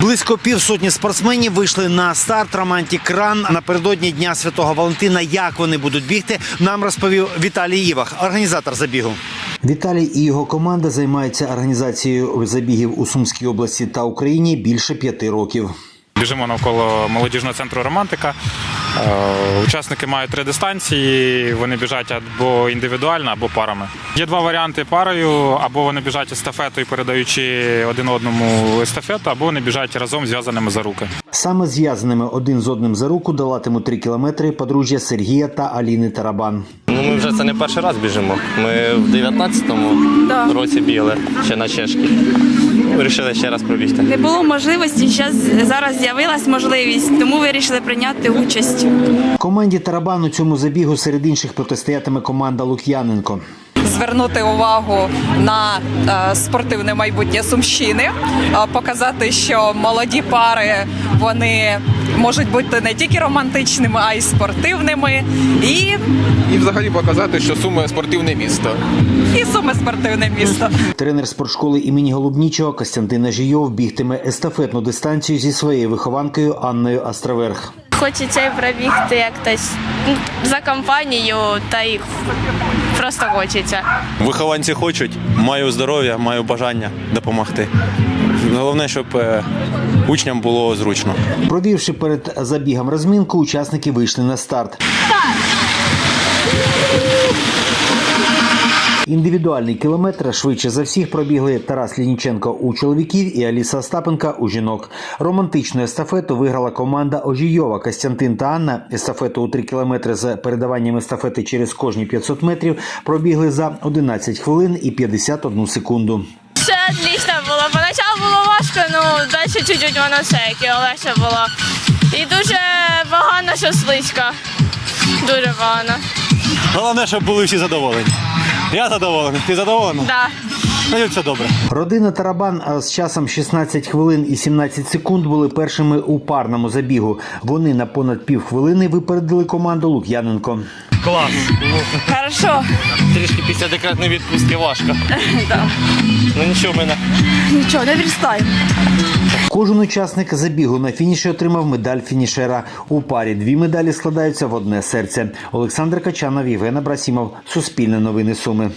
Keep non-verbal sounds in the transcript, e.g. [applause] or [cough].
Близько півсотні спортсменів вийшли на старт Романтік Ран напередодні Дня Святого Валентина. Як вони будуть бігти, нам розповів Віталій Івах, організатор забігу. Віталій і його команда займаються організацією забігів у Сумській області та Україні більше п'яти років. Біжимо навколо молодіжного центру Романтика. Е, Учасники мають три дистанції. Вони біжать або індивідуально, або парами. Є два варіанти парою: або вони біжать естафетою, передаючи один одному естафету, або вони біжать разом зв'язаними за руки. Саме зв'язаними один з одним за руку долатимуть три кілометри подружжя Сергія та Аліни Тарабан. Ми вже це не перший раз біжимо. Ми в 19-му році бігли ще на чешки. Вирішили ще раз пробігти. Не було можливості, зараз, зараз з'явилась можливість, тому вирішили прийняти участь. Команді Тарабан у цьому забігу серед інших протистоятиме команда Лук'яненко. Звернути увагу на е, спортивне майбутнє Сумщини, е, показати, що молоді пари вони можуть бути не тільки романтичними, а й спортивними. І, і взагалі показати, що Суми спортивне місто. і суми спортивне місто. Тренер спортшколи імені Голубнічого Костянтин Ажійов бігтиме естафетну дистанцію зі своєю вихованкою Анною Астроверх. Хочеться і пробігти якось за компанію, та й просто хочеться. Вихованці хочуть, маю здоров'я, маю бажання допомогти. Головне, щоб е, учням було зручно. Провівши перед забігом розмінку, учасники вийшли на старт. Індивідуальний кілометр швидше за всіх пробігли Тарас Лініченко у чоловіків і Аліса Остапенка у жінок. Романтичну естафету виграла команда Ожійова Костянтин та Анна. Естафету у 3 кілометри з передаванням естафети через кожні 500 метрів пробігли за 11 хвилин і 51 секунду. Все отлично було. Поначалу було важко, ну далі чуть-чуть воно все яке легше було. І дуже погано, що слизько. Дуже погано. Головне, щоб були всі задоволені. Я задоволений. Ти задоволений? Да. Ну, все добре. Родина Тарабан а, з часом 16 хвилин і 17 секунд були першими у парному забігу. Вони на понад півхвилини випередили команду Лук'яненко. Клас. Хорошо, Трішки після декретної відпустки важко. [laughs] Ну нічого, в мене нічого, не відстаємо. Кожен учасник забігу на фініші отримав медаль фінішера. У парі дві медалі складаються в одне серце. Олександр Качанов, Євген Абрасімов. Суспільне новини Суми.